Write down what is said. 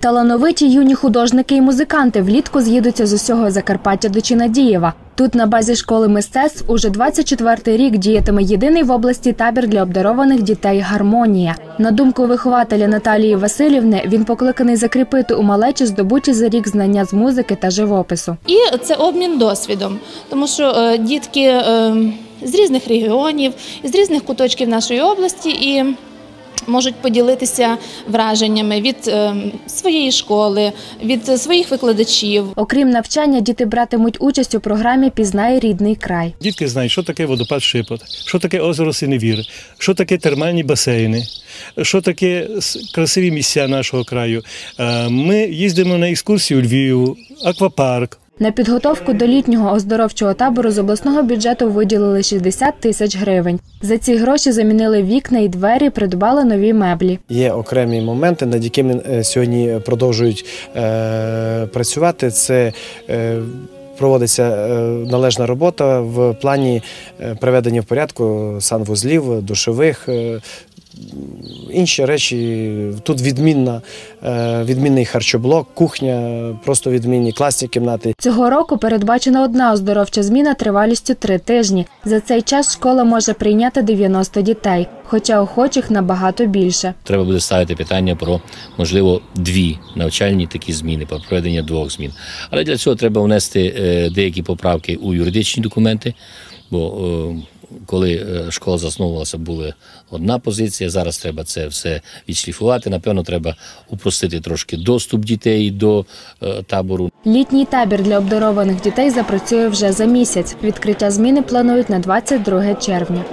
Талановиті юні художники і музиканти влітку з'їдуться з усього Закарпаття до Чинадієва. Тут на базі школи мистецтв уже 24-й рік діятиме єдиний в області табір для обдарованих дітей Гармонія. На думку вихователя Наталії Васильівни, він покликаний закріпити у малечі здобуті за рік знання з музики та живопису. І це обмін досвідом, тому що е, дітки е, з різних регіонів, з різних куточків нашої області і можуть поділитися враженнями від е, своєї школи, від своїх викладачів. Окрім навчання, діти братимуть участь у програмі Пізнай рідний край. Дітки знають, що таке водопад Шипот, що таке озеро Синевір, що таке термальні басейни, що таке красиві місця нашого краю. Е, Ми їздимо на екскурсію у Львів, аквапарк. На підготовку до літнього оздоровчого табору з обласного бюджету виділили 60 тисяч гривень. За ці гроші замінили вікна і двері, придбали нові меблі. Є окремі моменти, над якими е, сьогодні продовжують е, працювати. Це е, проводиться е, належна робота в плані е, приведення в порядку санвузлів, душових. Інші речі тут відмінна, е, відмінний харчоблок, кухня, просто відмінні класні кімнати. Цього року передбачена одна оздоровча зміна тривалістю три тижні. За цей час школа може прийняти 90 дітей, хоча охочих набагато більше. Треба буде ставити питання про можливо дві навчальні такі зміни, про проведення двох змін. Але для цього треба внести е, деякі поправки у юридичні документи, бо е, коли е, школа засновувалася, була одна позиція. Зараз треба це все відшліфувати. Напевно, треба упростити трошки доступ дітей до табору. Літній табір для обдарованих дітей запрацює вже за місяць. Відкриття зміни планують на 22 червня.